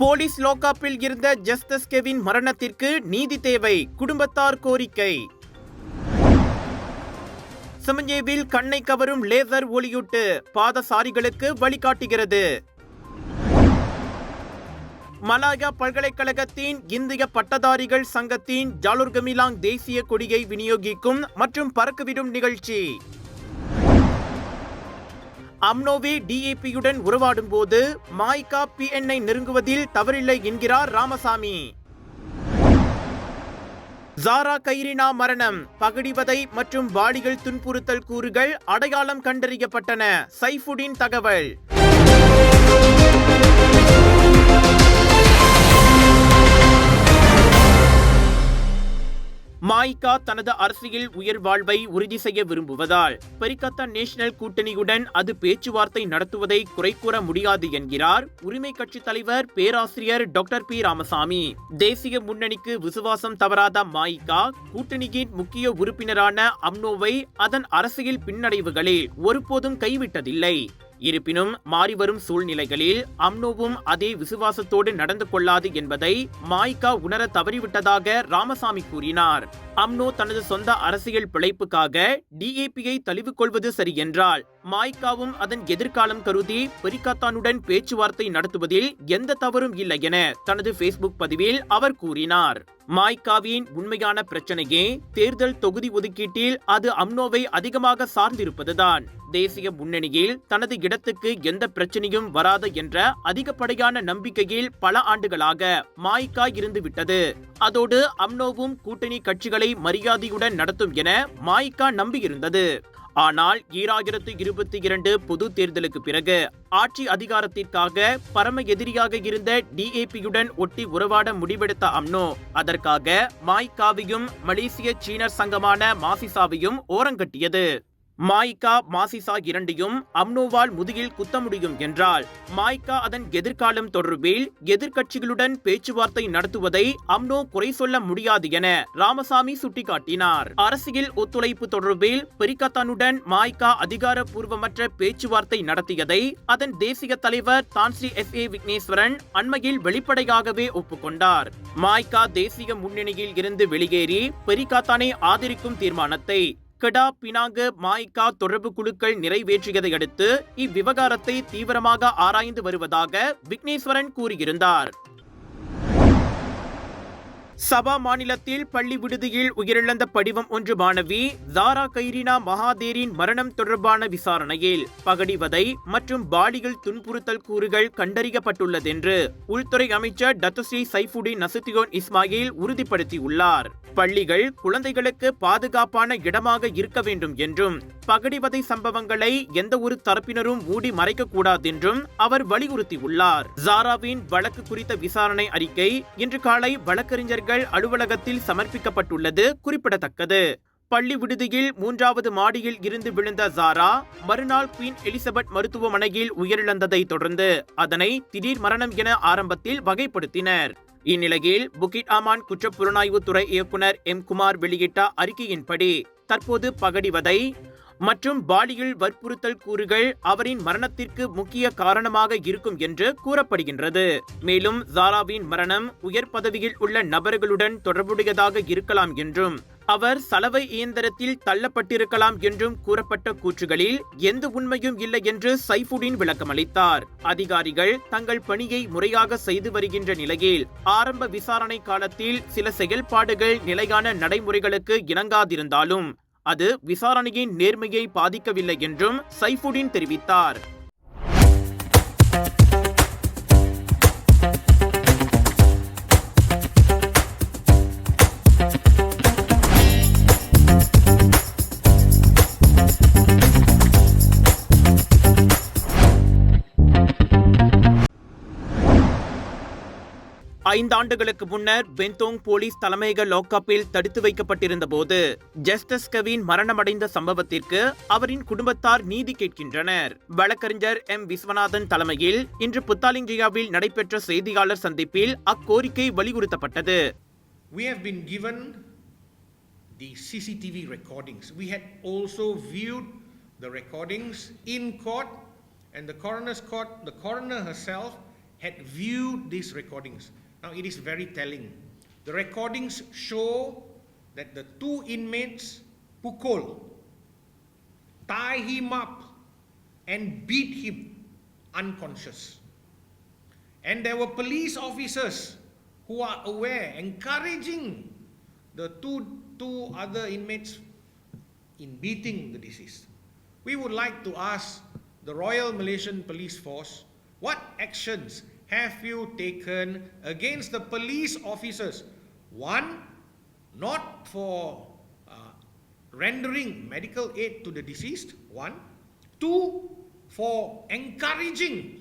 Police லோக்காப்பில் இருந்த ஜஸ்டஸ் Kevin மரணத்திற்கு நீதி தேவை குடும்பத்தார் கோரிக்கை. சமஞ்சேவில் கண்ணை கவரும் லேசர் ஒளியூட்டு பாதசாரிகளுக்கு வழிகாட்டுகிறது. மலாயா பல்கலைக்கழகத்தின் இந்திய பட்டதாரிகள் சங்கத்தின் ஜாலுர்கமிலாங் தேசிய கொடியை விநியோகிக்கும் மற்றும் பறக்கவிடும் நிகழ்ச்சி. அம்னோவே டிஏபியுடன் உறவாடும் போது மாய்கா பிஎன்ஐ நெருங்குவதில் தவறில்லை என்கிறார் ராமசாமி. ஜாரா கைரினா மரணம் பகடிவதை மற்றும் வாடிகள் துன்புறுத்தல் கூறுகள் அடையாளம் கண்டறியப்பட்டன சைஃபுடின் தகவல். மாய்கா தனது அரசியல் உயர் வாழ்வை உறுதி செய்ய விரும்புவதால் பெரிகத்தா நேஷனல் கூட்டணியுடன் அது பேச்சுவார்த்தை நடத்துவதை குறை கூற முடியாது என்கிறார் உரிமை கட்சி தலைவர் பேராசிரியர் டாக்டர் பி. ராமசாமி. தேசிய முன்னணிக்கு விசுவாசம் தவறாத மாய்கா கூட்டணியின் முக்கிய உறுப்பினரான அம்னோவை அதன் அரசியல் பின்னடைவுகளில் ஒருபோதும் கைவிட்டதில்லை. இருப்பினும் மாறிவரும் சூழ்நிலைகளில் அம்னோவும் அதே விசுவாசத்தோடு நடந்து கொள்ளாது என்பதை மாய்கா உணர தவறிவிட்டதாக ராமசாமி கூறினார். அம்னோ தனது சொந்த அரசியல் பிழைப்புக்காக டிஏபியை தழுவிக்கொள்வது சரி என்றால் மாய்காவும் அதன் எதிர்காலம் கருதி பெரிகாத்தானுடன் பேச்சுவார்த்தை நடத்துவதில் எந்த தவறும் இல்லை என தனது ஃபேஸ்புக் பதிவில் அவர் கூறினார். மாய்காவின் உண்மையான பிரச்சனையே தேர்தல் தொகுதி ஒதுக்கீட்டில் அது அம்னோவை அதிகமாக சார்ந்திருப்பதுதான். தேசிய முன்னணியில் தனது இடத்துக்கு எந்த பிரச்சனையும் வராது என்ற அதிகப்படியான நம்பிக்கையில் பல ஆண்டுகளாக மாய்கா இருந்துவிட்டது. அதோடு அம்னோவும் கூட்டணி கட்சிகளை மரியாதையுடன் நடத்தும் என மாய்கா நம்பியிருந்தது. ஆனால் ஈராயிரத்து இருபத்தி இரண்டு பொது தேர்தலுக்கு பிறகு ஆட்சி அதிகாரத்திற்காக பரம எதிரியாக இருந்த டிஏபியுடன் ஒட்டி உறவாட முடிவெடுத்த அம்னோ அதற்காக மாய்காவையும் மலேசிய சீனர் சங்கமான மாசிசாவையும் ஓரங்கட்டியது. மாய்கா மாசிசா இரண்டையும் அம்னோவால் முதுகில் குத்த முடியும் என்றால் மாய்கா அதன் எதிர்காலம் தொடர்பில் எதிர்க்கட்சிகளுடன் பேச்சுவார்த்தை நடத்துவதை அம்னோ குறை சொல்ல முடியாது என ராமசாமி சுட்டிக்காட்டினார். அரசியல் ஒத்துழைப்பு தொடர்பில் பெரிகத்தானுடன் மாய்கா அதிகாரப்பூர்வமற்ற பேச்சுவார்த்தை நடத்தியதை அதன் தேசிய தலைவர் தான்ஸ்ரீ எஸ் ஏ விக்னேஸ்வரன் அண்மையில் வெளிப்படையாகவே ஒப்புக்கொண்டார். மாய்கா தேசிய முன்னணியில் இருந்து வெளியேறி பெரிகாத்தானை ஆதரிக்கும் தீர்மானத்தை கெடா பினாங்கு மாய்கா தொடர்பு குழுக்கள் நிறைவேற்றியதை அடுத்து இவ்விவகாரத்தை தீவிரமாக ஆராய்ந்து வருவதாக விக்னேஸ்வரன் கூறியிருந்தார். சபா மாநிலத்தில் பள்ளி விடுதியில் உயிரிழந்த படிவம் ஒன்று மாணவி தாரா கைரினா மகாதேரின் மரணம் தொடர்பான விசாரணையில் பகடிவதை மற்றும் பாலியல் துன்புறுத்தல் கூறுகள் கண்டறியப்பட்டுள்ளதென்று உள்துறை அமைச்சர் Datuk Seri Saifuddin Nasution Ismail உறுதிப்படுத்தியுள்ளார். பள்ளிகள் குழந்தைகளுக்கு பாதுகாப்பான இடமாக இருக்க வேண்டும் என்றும் பகடிவதை சம்பவங்களை எந்த ஒரு தரப்பினரும் மூடி மறைக்கக்கூடாது என்றும் அவர் வலியுறுத்தியுள்ளார். ஜாராவின் வழக்கு குறித்த விசாரணை அறிக்கை இன்று காலை வழக்கறிஞர்கள் அலுவலகத்தில் சமர்ப்பிக்கப்பட்டுள்ளது குறிப்பிடத்தக்கது. பள்ளி விடுதியில் மூன்றாவது மாடியில் இருந்து விழுந்த ஜாரா மறுநாள் குயின் எலிசபெத் மருத்துவமனையில் உயிரிழந்ததை தொடர்ந்து அதனை திடீர் மரணம் என ஆரம்பத்தில் வகைப்படுத்தினர். இந்நிலையில் புகிட் ஆமான் குற்றப் புலனாய்வுத்துறை இயக்குனர் எம். குமார் வெளியிட்ட அறிக்கையின்படி தற்போது பகடிவதை மற்றும் பாலியல் வற்புறுத்தல் கூறுகள் அவரின் மரணத்திற்கு முக்கிய காரணமாக இருக்கும் என்று கூறப்படுகின்றது. மேலும் ஜாராவின் மரணம் உயர் பதவியில் உள்ள நபர்களுடன் தொடர்புடையதாக இருக்கலாம் என்றும் அவர் சலவை இயந்திரத்தில் தள்ளப்பட்டிருக்கலாம் என்றும் கூறப்பட்ட கூற்றுகளில் எந்த உண்மையும் இல்லை என்று சைஃபுடின் விளக்கமளித்தார். அதிகாரிகள் தங்கள் பணியை முறையாக செய்து வருகின்ற நிலையில் ஆரம்ப விசாரணை காலத்தில் சில செயல்பாடுகள் நிலையான நடைமுறைகளுக்கு இணங்காதிருந்தாலும் அது விசாரணையின் நேர்மையை பாதிக்கவில்லை என்றும் சைஃபுடின் தெரிவித்தார். ஐந்தாண்டுகளுக்கு முன்னர் பென்தோங் போலீஸ் தலைமையக லாக்அப்பில் தடுத்து வைக்கப்பட்டிருந்த போது ஜஸ்டிஸ் கவின் மரணமடைந்த சம்பவத்திற்கு அவரின் குடும்பத்தார் நீதி கேட்கின்றனர் வழக்கறிஞர் எம் விஸ்வநாதன் தலைமையில் இன்று புத்தாலிங்கியாவில் நடைபெற்ற செய்தியாளர் சந்திப்பில் அக்கோரிக்கை வலியுறுத்தப்பட்டது We have been given the CCTV recordings. We had also viewed the recordings in court, and the coroner's court, the coroner herself had viewed these recordings. Now, it is very telling. The recordings show that the two inmates pukul, tie him up, and beat him unconscious. And there were police officers who are aware, encouraging the two, two other inmates in beating the deceased. We would like to ask the Royal Malaysian Police Force what actions have you taken against the police officers? One, not for uh, rendering medical aid to the deceased, one. Two, for encouraging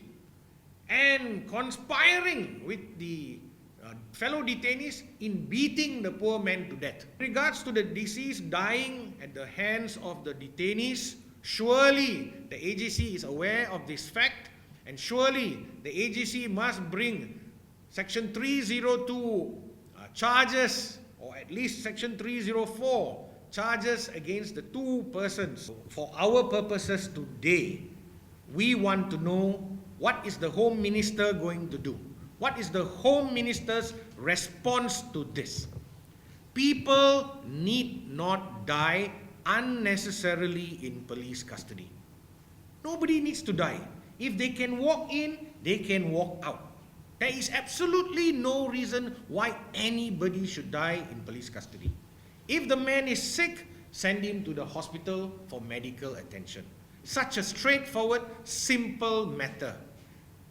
and conspiring with the uh, fellow detainees in beating the poor man to death. In regards to the deceased dying at the hands of the detainees, surely the AGC is aware of this fact and surely the AGC must bring Section 302 uh, charges or at least Section 304 charges against the two persons. For our purposes today, we want to know what is the Home Minister going to do? What is the Home Minister's response to this? People need not die unnecessarily in police custody. Nobody needs to die. If they can walk in, they can walk out. There is absolutely no reason why anybody should die in police custody. If the man is sick, send him to the hospital for medical attention. Such a straightforward, simple matter.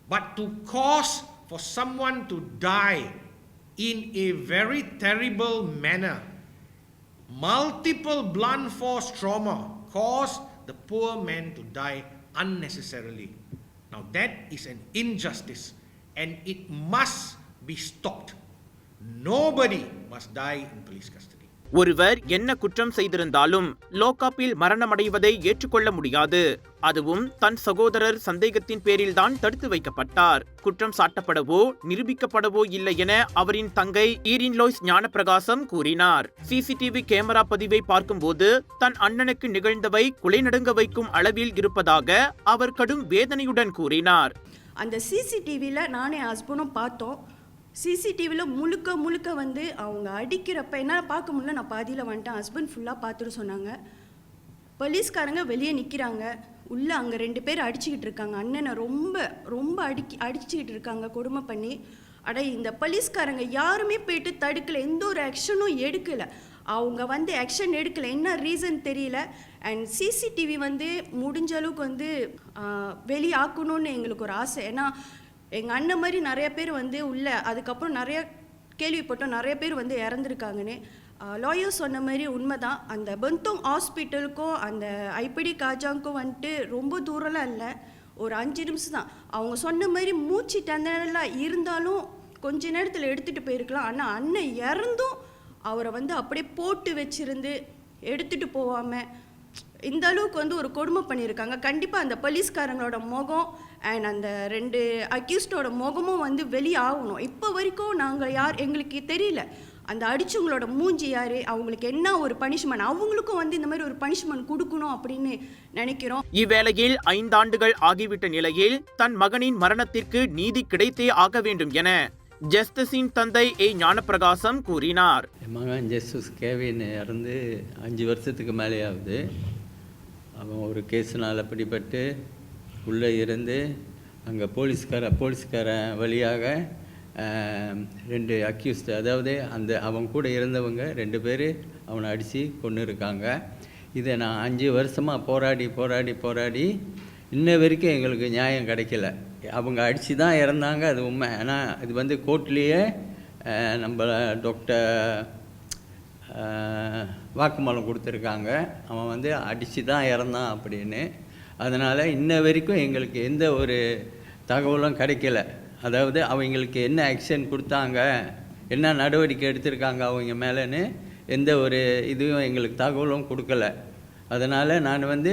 But to cause for someone to die in a very terrible manner, multiple blunt force trauma caused the poor man to die unnecessarily. Now, that is an injustice and it must be stopped. Nobody must die in police custody. ஒருவர் என்ன குற்றம் செய்திருந்தாலும் லோகாப்பில் மரணமடைவதை ஏற்றுக்கொள்ள முடியாது. அதுவும் தன் சகோதரர் சந்தேகத்தின் பேரில்தான் தடுத்து வைக்கப்பட்டார். குற்றம் சாட்டப்படவோ நிரூபிக்கப்படவோ இல்லை என அவரின் தங்கை ஈரின்லோய்ஸ் ஞானப்பிரகாசம் கூறினார். சிசிடிவி கேமரா பதிவை பார்க்கும்போது தன் அண்ணனுக்கு நிகழ்ந்தவை குலை நடுங்க வைக்கும் அளவில் இருப்பதாக அவர் கடும் வேதனையுடன் கூறினார். அந்த சிசிடிவியில் நானே ஹஸ்பண்டும் பார்த்தோம். சிசிடிவியில் முழுக்க முழுக்க வந்து அவங்க அடிக்கிறப்ப என்னால் பார்க்க முடியல. நான் பாதியில் வந்துட்டேன். ஹஸ்பண்ட் ஃபுல்லாக பார்த்துட்டு சொன்னாங்க. போலீஸ்காரங்க வெளியே நிற்கிறாங்க உள்ளே அங்கே ரெண்டு பேர் அடிச்சுக்கிட்டு இருக்காங்க. அண்ணனை ரொம்ப ரொம்ப அடிக்கி அடிச்சுக்கிட்டு இருக்காங்க. கொடுமை பண்ணி. அட இந்த போலீஸ்காரங்க யாருமே போயிட்டு தடுக்கலை. எந்த ஒரு ஆக்ஷனும் எடுக்கலை. அவங்க வந்து ஆக்ஷன் எடுக்கலை. என்ன ரீசன் தெரியல. அண்ட் சிசிடிவி வந்து முடிஞ்ச அளவுக்கு வந்து வெளியாக்கணும்னு எங்களுக்கு ஒரு ஆசை. ஏன்னா எங்கள் அண்ணன் மாதிரி நிறைய பேர் வந்து உள்ள அதுக்கப்புறம் நிறைய கேள்விப்பட்டோம் நிறைய பேர் வந்து இறந்துருக்காங்கன்னு. லாயர் சொன்ன மாதிரி உண்மைதான். அந்த பெந்தோங் ஹாஸ்பிட்டலுக்கும் அந்த ஐபிடி காஜாங்க்கும் வந்துட்டு ரொம்ப தூரம்லாம் இல்லை. ஒரு அஞ்சு நிமிஷம் தான் அவங்க சொன்ன மாதிரி மூச்சு தந்தனெல்லாம் இருந்தாலும் கொஞ்ச நேரத்தில் எடுத்துகிட்டு போயிருக்கலாம். ஆனால் அண்ணன் இறந்தும் அவரை வந்து அப்படியே போட்டு வச்சிருந்து எடுத்துகிட்டு போகாமல் இந்த அளவுக்கு வந்து ஒரு கொடுமை பண்ணியிருக்காங்க. கண்டிப்பாக அந்த போலீஸ்காரங்களோட முகம் அண்ட் அந்த ரெண்டு அக்யூஸ்டோட முகமும் வந்து வெளியே ஆகணும் இப்போ வரைக்கும் நாங்கள் யார் எங்களுக்கு தெரியல. அந்த அடிச்சவங்களோட மூஞ்சி யார்? அவங்களுக்கு என்ன ஒரு பனிஷ்மெண்ட் அவங்களுக்கும் வந்து இந்த மாதிரி ஒரு பனிஷ்மெண்ட் கொடுக்கணும் அப்படின்னு நினைக்கிறோம். இவ்வேளையில் ஐந்தாண்டுகள் ஆகிவிட்ட நிலையில் தன் மகனின் மரணத்திற்கு நீதி கிடைத்தே ஆக வேண்டும் என ஜஸ்டிஸின் தந்தை ஏ ஞானப்பிரகாசம் கூறினார். என் மகன் ஜெசூஸ் கேவின் இறந்து அஞ்சு வருஷத்துக்கு மேலே ஆகுது அவன் ஒரு கேஸுனால் பிடிபட்டு உள்ளே இருந்து அங்கே போலீஸ்கார போலீஸ்காரன் வழியாக ரெண்டு அக்யூஸ்டு அதாவது அந்த அவங்க கூட இருந்தவங்க ரெண்டு பேர் அவனை அடித்து கொண்டு இருக்காங்க. இதை நான் அஞ்சு வருஷமாக போராடி போராடி போராடி இன்ன வரைக்கும் எங்களுக்கு நியாயம் கிடைக்கல. அவங்க அடித்து தான் இறந்தாங்க அது உண்மை. ஆனால் இது வந்து கோர்ட்லேயே நம்ம டாக்டர் வாக்குமூலம் கொடுத்துருக்காங்க. அவன் வந்து அடித்து தான் இறந்தான் அப்படின்னு. அதனால் இன்ன வரைக்கும் எங்களுக்கு எந்த ஒரு தகவலும் கிடைக்கல. அதாவது அவங்களுக்கு என்ன ஆக்ஷன் கொடுத்தாங்க என்ன நடவடிக்கை எடுத்திருக்காங்க அவங்க மேலேன்னு எந்த ஒரு இதுவும் எங்களுக்கு தகவலும் கொடுக்கல. அதனால் நான் வந்து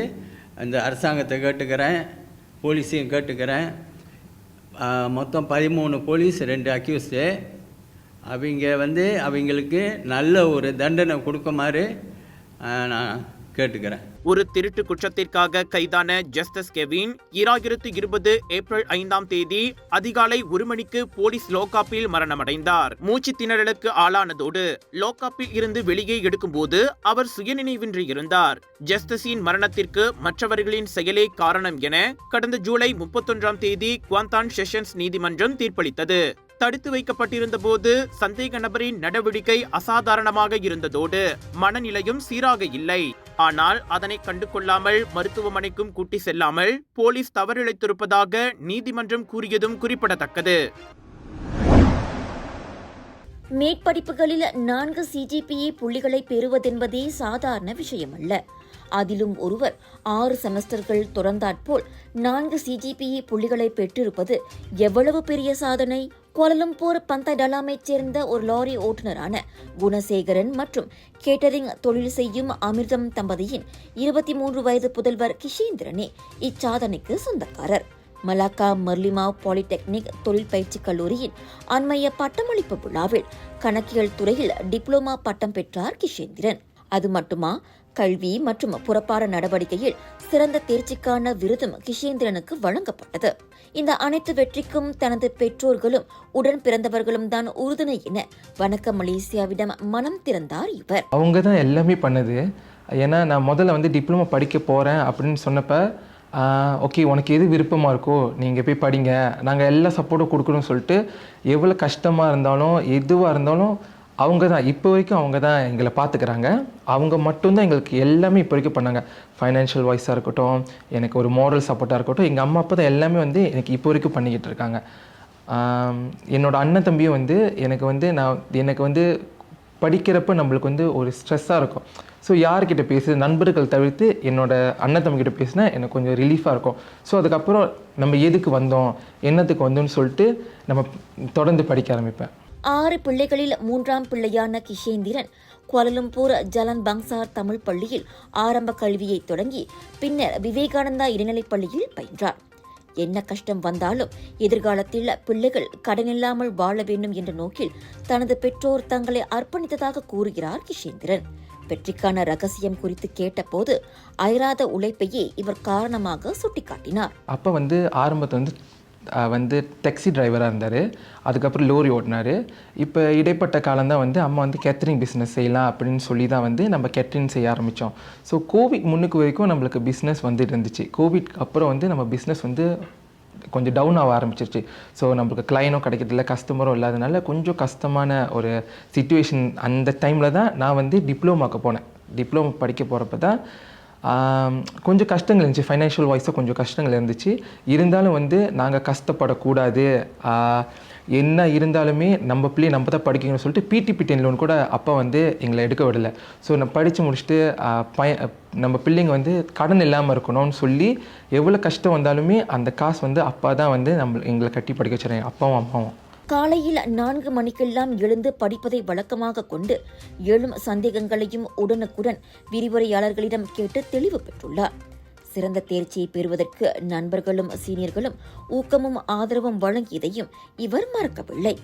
அந்த அரசாங்கத்தை கேட்டுக்கிறேன் போலீஸையும் கேட்டுக்கிறேன். மொத்தம் பதிமூணு போலீஸ் ரெண்டு அக்யூஸ்டு அவங்க வந்து அவங்களுக்கு நல்ல ஒரு தண்டனை கொடுக்குமாறு நான் கேட்டுக்கிறேன். ஒரு திருட்டு குற்றத்திற்காக கைதான ஜஸ்டிஸ் கெவின் இராயிரத்து இருபது ஏப்ரல் ஐந்தாம் தேதி அதிகாலை ஒரு மணிக்கு போலீஸ் லோகாப்பில் மரணமடைந்தார். மூச்சு திணறலுக்கு ஆளானதோடு லோகாப்பில் இருந்து வெளியே எடுக்கும்போது அவர் சுயநினைவின்றி இருந்தார். ஜஸ்டிஸின் மரணத்திற்கு மற்றவர்களின் செயலே காரணம் என கடந்த ஜூலை முப்பத்தொன்றாம் தேதி குவாந்தான் செஷன்ஸ் நீதிமன்றம் தீர்ப்பளித்தது. தடுத்து வைக்கப்பட்டிருந்த போது சந்தேக நபரின் நடவடிக்கை அசாதாரணமாக இருந்ததோடு மனநிலையும் சீராக இல்லை. ஆனால் அதனை கண்டுகொள்ளாமல் மருத்துவமனைக்கும் கூட்டி செல்லாமல் போலீஸ் தவறிழைத்திருப்பதாக நீதிமன்றம் கூறியதும் குறிப்பிடத்தக்கது. மேற்படிப்புகளில் நான்கு சிஜிபிஏ புள்ளிகளை பெறுவதென்பதே சாதாரண விஷயமல்ல. அதிலும் ஒருவர் ஆறு செமஸ்டர்கள் தொடர்ந்தாற்போல் நான்கு சிஜிபிஏ புள்ளிகளை பெற்றிருப்பது எவ்வளவு பெரிய சாதனை? கோலலம்பூர் பந்தடலாமைச் சேர்ந்த ஒரு லாரி ஓட்டுநரான குணசேகரன் மற்றும் கேட்டரிங் தொழில் செய்யும் அமிர்தம் தம்பதியின் இருபத்தி மூன்று வயது புதல்வர் கிஷேந்திரனே இச்சாதனைக்கு சொந்தக்காரர். மலாக்கா மர்லிமாவ் பாலிடெக்னிக் தொழில் பயிற்சி கல்லூரியின் அண்மைய பட்டமளிப்பு விழாவில் கணக்கியல் துறையில் டிப்ளோமா பட்டம் பெற்றார் கிஷேந்திரன். அது மட்டுமா? கல்வி மற்றும் புறப்பாட நடவடிக்கையில் சிறந்த தேர்ச்சிக்கான விருதும் கிஷேந்திரனுக்கு வழங்கப்பட்டது. இந்த அனைத்து வெற்றிக்கும் தனது பெற்றோர்களும் உடன் பிறந்தவர்களும் தான் உறுதுணை என வணக்க மலேசியாவிடம் மனம் திறந்தார் இவர். அவங்க தான் எல்லாமே பண்ணது. ஏன்னா நான் முதல்ல வந்து டிப்ளமோ படிக்க போகிறேன் அப்படின்னு சொன்னப்போ ஓகே உனக்கு எது விருப்பமாக இருக்கோ நீங்கள் போய் படிங்க. நாங்கள் எல்லா சப்போர்ட்டும் கொடுக்குறோம்னு சொல்லிட்டு எவ்வளோ கஷ்டமாக இருந்தாலும் எதுவாக இருந்தாலும் அவங்க தான் இப்போ வரைக்கும் அவங்க தான் எங்களை பார்த்துக்கிறாங்க. அவங்க மட்டும்தான் எங்களுக்கு எல்லாமே இப்போ வரைக்கும் பண்ணாங்க. ஃபைனான்ஷியல் வாய்ஸாக இருக்கட்டும் எனக்கு ஒரு மாரல் சப்போர்ட்டாக இருக்கட்டும் எங்கள் அம்மா அப்பா தான் எல்லாமே வந்து எனக்கு இப்போ வரைக்கும் பண்ணிக்கிட்டு இருக்காங்க. என்னோடய அண்ணன் தம்பியும் வந்து எனக்கு வந்து நான் எனக்கு வந்து படிக்கிறப்ப நம்மளுக்கு வந்து ஒரு ஸ்ட்ரெஸ்ஸாக இருக்கும். ஸோ யார்கிட்ட பேசு நண்பர்கள் தவிர்த்து என்னோடய அண்ணன் தம்பிக்கிட்ட பேசினா எனக்கு கொஞ்சம் ரிலீஃபாக இருக்கும். ஸோ அதுக்கப்புறம் நம்ம எதுக்கு வந்தோம் என்னத்துக்கு வந்தோம்னு சொல்லிட்டு நம்ம தொடர்ந்து படிக்க ஆரம்பிப்பேன். ஆறு பிள்ளைகளில் மூன்றாம் பிள்ளையான Kishendran Kuala Lumpur Jalan Bangsar Tamil பள்ளியில் ஆரம்ப கல்வியை தொடங்கி பின்னர் விவேகானந்தா இடைநிலைப் பள்ளியில் பயின்றார். என்ன கஷ்டம் வந்தாலும் எதிர்காலத்தில் பிள்ளைகள் கடனில்லாமல் வாழ வேண்டும் என்ற நோக்கில் தனது பெற்றோர் தங்களை அர்ப்பணித்ததாக கூறுகிறார் கிஷேந்திரன். வெற்றிக்கான ரகசியம் குறித்து கேட்டபோது அயராத உழைப்பையே இவர் காரணமாக சுட்டிக்காட்டினார். அப்போ வந்து ஆரம்பத்தில் வந்து வந்து டெக்ஸி டிரைவராக இருந்தார். அதுக்கப்புறம் லோரி ஓட்டினார். இப்போ இடைப்பட்ட காலம்தான் வந்து அம்மா வந்து கேட்ரிங் பிஸ்னஸ் செய்யலாம் அப்படின்னு சொல்லி தான் வந்து நம்ம கேட்ரிங் செய்ய ஆரம்பித்தோம் ஸோ கோவிட் முன்னுக்கு வரைக்கும் நம்மளுக்கு பிஸ்னஸ் வந்துட்டு இருந்துச்சு. கோவிட்க்கு அப்புறம் வந்து நம்ம பிஸ்னஸ் வந்து கொஞ்சம் டவுன் ஆக ஆரம்பிச்சிருச்சு. ஸோ நம்மளுக்கு கிளைனும் கிடைக்கிறதில்ல கஸ்டமரும் இல்லாதனால கொஞ்சம் கஷ்டமான ஒரு சுச்சுவேஷன் அந்த டைமில் தான் நான் வந்து டிப்ளோமாக்கு போனேன். டிப்ளமோ படிக்க போகிறப்ப தான் கொஞ்சம் கஷ்டங்கள் இருந்துச்சு. ஃபைனான்ஷியல் வாய்ஸாக கொஞ்சம் கஷ்டங்கள் இருந்துச்சு. இருந்தாலும் வந்து நாங்கள் கஷ்டப்படக்கூடாது. என்ன இருந்தாலுமே நம்ம பிள்ளையை நம்ம தான் படிக்கணும்னு சொல்லிட்டு பிடிபி லோன் கூட அப்பா வந்து எங்களை எடுக்க விடலை. ஸோ நான் படித்து முடிச்சுட்டு பய நம்ம பிள்ளைங்க வந்து கடன் இல்லாமல் இருக்கணும்னு சொல்லி எவ்வளோ கஷ்டம் வந்தாலுமே அந்த காசு வந்து அப்பா தான் வந்து நம்ம எங்களை கட்டி படிக்க வச்சுறாங்க அப்பாவும் அம்மாவும். காலையில் நான்கு மணிக்கெல்லாம் எழுந்து படிப்பதை வழக்கமாக கொண்டு எழும் சந்தேகங்களையும் உடனுக்குடன் விரிவுரையாளர்களிடம் கேட்டு தெளிவு பெற்றுள்ளார். சிறந்த தேர்ச்சியை பெறுவதற்கு நண்பர்களும் சீனியர்களும் ஊக்கமும் ஆதரவும் வழங்கியதையும் இவர் மறக்கவில்லை.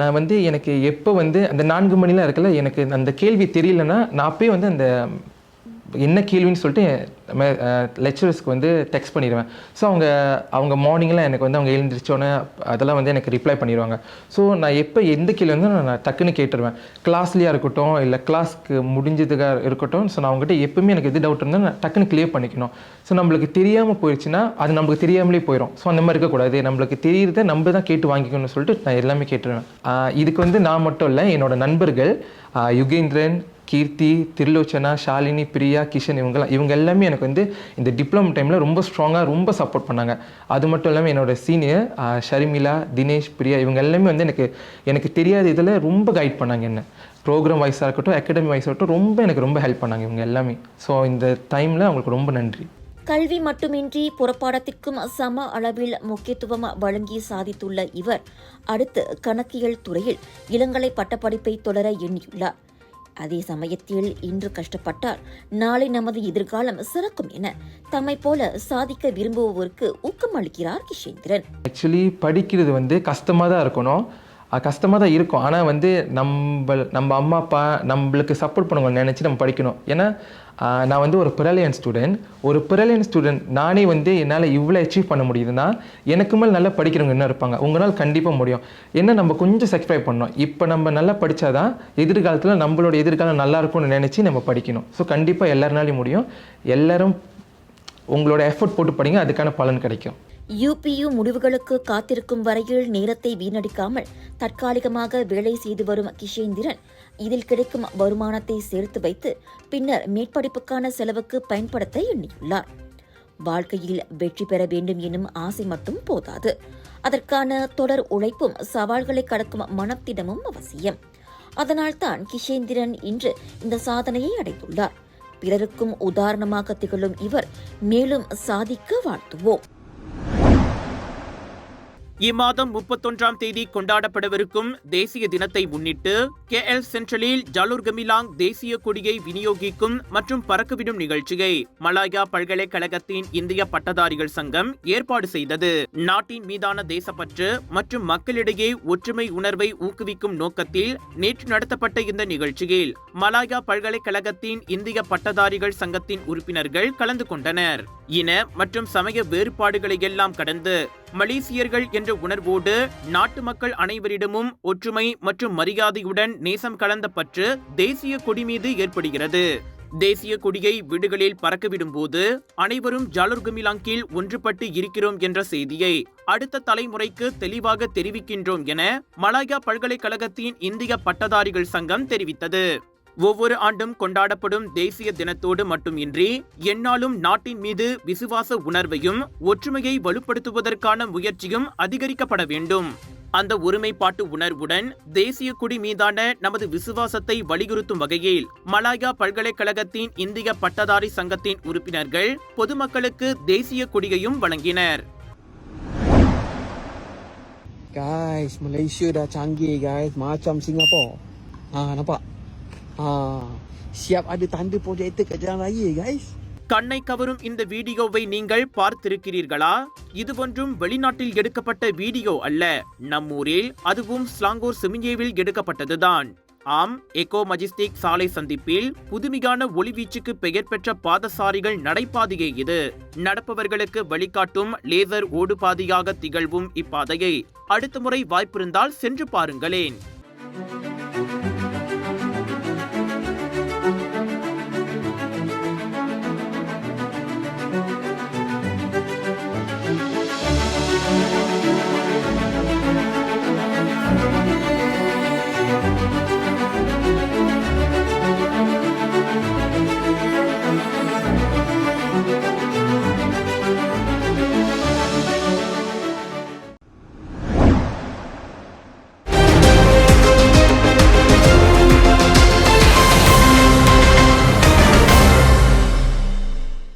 நான் வந்து எனக்கு எப்போ வந்து அந்த நான்கு மணிலாம் இருக்கல எனக்கு அந்த கேள்வி தெரியலன்னா நான் அப்பயே வந்து அந்த என்ன கேள்வின்னு சொல்லிட்டு லெக்சரர்ஸ்க்கு வந்து டெக்ஸ்ட் பண்ணிடுவேன் ஸோ அவங்க அவங்க மார்னிங்லாம் எனக்கு வந்து அவங்க எழுந்திரிச்சோன்னே அதெல்லாம் வந்து எனக்கு ரிப்ளை பண்ணிடுவாங்க ஸோ நான் எப்போ எந்த கேள்வி வந்து நான் டக்குன்னு கேட்டுருவேன். கிளாஸ்லேயா இருக்கட்டும் இல்லை கிளாஸ்க்கு முடிஞ்சதுக்காக இருக்கட்டும் ஸோ நான் அவங்ககிட்ட எப்பவுமே எனக்கு எது டவுட் இருந்தால் நான் டக்குன்னு கிளியர் பண்ணிக்கணும். ஸோ நம்மளுக்கு தெரியாமல் போயிடுச்சுன்னா அது நம்மளுக்கு தெரியாமலே போயிடும் ஸோ அந்த மாதிரி இருக்கக்கூடாது. நம்மளுக்கு தெரியுறத நம்ம தான் கேட்டு வாங்கிக்கணும்னு சொல்லிட்டு நான் எல்லாமே கேட்டுருவேன். இதுக்கு வந்து நான் மட்டும் இல்லை என்னோட நண்பர்கள் யுகேந்திரன் கீர்த்தி திருலோச்சனா ஷாலினி பிரியா கிஷன் இவங்கெல்லாம் இவங்க எல்லாமே எனக்கு வந்து இந்த டிப்ளமோ டைமில் ரொம்ப ஸ்ட்ராங்காக ரொம்ப சப்போர்ட் பண்ணாங்க. அது மட்டும் இல்லாமல் என்னோட சீனியர் ஷர்மிளா தினேஷ் பிரியா இவங்க எல்லாமே வந்து எனக்கு எனக்கு தெரியாத இதில் ரொம்ப கைட் பண்ணாங்க என்ன. ப்ரோக்ராம் வைஸாக இருக்கட்டும் அகாடமி வைஸாக இருக்கட்டும் ரொம்ப எனக்கு ரொம்ப ஹெல்ப் பண்ணாங்க இவங்க எல்லாமே. ஸோ இந்த டைமில் அவங்களுக்கு ரொம்ப நன்றி. கல்வி மட்டுமின்றி புறப்பாடத்திற்கும் சம அளவில் முக்கியத்துவம் வழங்கி சாதித்துள்ள இவர் அடுத்து கணக்கியல் துறையில் இளங்கலை பட்டப்படிப்பை தொடர எண்ணியுள்ளார். அதே சமயத்தில் இன்று கஷ்டப்பட்டால் நாளை நமது எதிர்காலம் சிறக்கும் என தம்மை போல சாதிக்க விரும்புவோருக்கு ஊக்கம் அளிக்கிறார் கிஷேந்திரன். ஆக்சுவலி படிக்கிறது வந்து கஷ்டமாக தான் இருக்கணும். கஷ்டமாக தான் இருக்கும். ஆனால் வந்து நம்ம நம்ம அம்மா அப்பா நம்மளுக்கு சப்போர்ட் பண்ணுவாங்க நினச்சி நம்ம படிக்கணும். ஏன்னா நான் வந்து ஒரு பிரலியன் ஸ்டூடெண்ட் ஒரு பிரலியன் ஸ்டூடெண்ட் நானே வந்து என்னால் இவ்வளோ அச்சீவ் பண்ண முடியுதுன்னா எனக்கு மேலே நல்லா படிக்கிறவங்க என்ன இருப்பாங்க. உங்களால் கண்டிப்பாக முடியும். என்ன நம்ம கொஞ்சம் சப்ஸ்கிரைப் பண்ணோம் இப்போ நம்ம நல்லா படித்தா தான் எதிர்காலத்தில் நம்மளோட எதிர்காலம் நல்லா இருக்கும்னு நினச்சி நம்ம படிக்கணும். ஸோ கண்டிப்பாக எல்லாருனாலையும் முடியும். எல்லோரும் உங்களோட எஃபோர்ட் போட்டு படிங்க. அதுக்கான பலன் கிடைக்கும். யுபியு முடிவுகளுக்கு காத்திருக்கும் வரையில் நேரத்தை வீணடிக்காமல் தற்காலிகமாக வேலை செய்து வரும் கிஷேந்திரன் இதில் கிடைக்கும் வருமானத்தை சேர்த்து வைத்து பின்னர் மேற்படிப்புக்கான செலவுக்கு பயன்படுத்த எண்ணியுள்ளார். வாழ்க்கையில் வெற்றி பெற வேண்டும் எனும் ஆசை மட்டும் போதாது. அதற்கான தொடர் உழைப்பும் சவால்களை கடக்கும் மனத்திடமும் அவசியம். அதனால்தான் கிஷேந்திரன் இன்று இந்த சாதனையை அடைந்துள்ளார். பிறருக்கும் உதாரணமாக திகழும் இவர் மேலும் சாதிக்க வாழ்த்துவோம். இம்மாதம் முப்பத்தொன்றாம் தேதி கொண்டாடப்படவிருக்கும் தேசிய தினத்தை முன்னிட்டு கே எல் சென்ட்ரலில் ஜாலுர்கமிலாங் தேசிய கொடியை விநியோகிக்கும் மற்றும் பறக்கவிடும் நிகழ்ச்சியை மலாயா பல்கலைக்கழகத்தின் இந்திய பட்டதாரிகள் சங்கம் ஏற்பாடு செய்தது. நாட்டின் மீதான தேசப்பற்று மற்றும் மக்களிடையே ஒற்றுமை உணர்வை ஊக்குவிக்கும் நோக்கத்தில் நேற்று நடத்தப்பட்ட இந்த நிகழ்ச்சியில் மலாயா பல்கலைக்கழகத்தின் இந்திய பட்டதாரிகள் சங்கத்தின் உறுப்பினர்கள் கலந்து கொண்டனர். இன மற்றும் சமய வேறுபாடுகளை எல்லாம் கடந்து மலேசியர்கள் என்ற உணர்வோடு நாட்டு மக்கள் அனைவரிடமும் ஒற்றுமை மற்றும் மரியாதையுடன் நேசம் கலந்த பற்று தேசிய கொடி மீது ஏற்படுகிறது. தேசிய கொடியை வீடுகளில் பறக்கவிடும் போது அனைவரும் ஜாலுர்குமிலாங் கீழ் ஒன்றுபட்டு இருக்கிறோம் என்ற செய்தியை அடுத்த தலைமுறைக்கு தெளிவாக தெரிவிக்கின்றோம் என மலாயா பல்கலைக்கழகத்தின் இந்திய பட்டதாரிகள் சங்கம் தெரிவித்தது. ஒவ்வொரு ஆண்டும் கொண்டாடப்படும் தேசிய தினத்தோடு மட்டுமின்றி எந்நாளும் நாட்டின் மீது விசுவாச உணர்வையும் ஒற்றுமையை வலுப்படுத்துவதற்கான முயற்சியும் அதிகரிக்கப்பட வேண்டும் அந்த ஒருமைப்பாட்டு உணர்வுடன் தேசிய குடி மீதான நமது விசுவாசத்தை வலியுறுத்தும் வகையில் மலாயா பல்கலைக்கழகத்தின் இந்திய பட்டதாரி சங்கத்தின் உறுப்பினர்கள் பொதுமக்களுக்கு தேசிய கொடியையும் வழங்கினர் Guys, Malaysia dah canggih guys. Macam Singapore. Ha, nampak? Ha, siap ada tanda projektor kat jalan raya guys. கண்ணை கவரும் இந்த வீடியோவை நீங்கள் பார்த்திருக்கிறீர்களா? இது ஒன்றும் வெளிநாட்டில் எடுக்கப்பட்ட வீடியோ அல்ல. நம்மூரில் அதுவும் ஸ்லாங்கூர் சிமிஞ்சேவில் எடுக்கப்பட்டதுதான். ஆம் எக்கோ மஜிஸ்டிக் சாலை சந்திப்பில் புதுமையான ஒளிவீச்சுக்கு பெயர் பெற்ற பாதசாரிகள் நடைபாதையே இது. நடப்பவர்களுக்கு வழிகாட்டும் லேசர் ஓடுபாதையாக திகழ்வும் இப்பாதையை. அடுத்த முறை வாய்ப்பிருந்தால் சென்று பாருங்களேன்.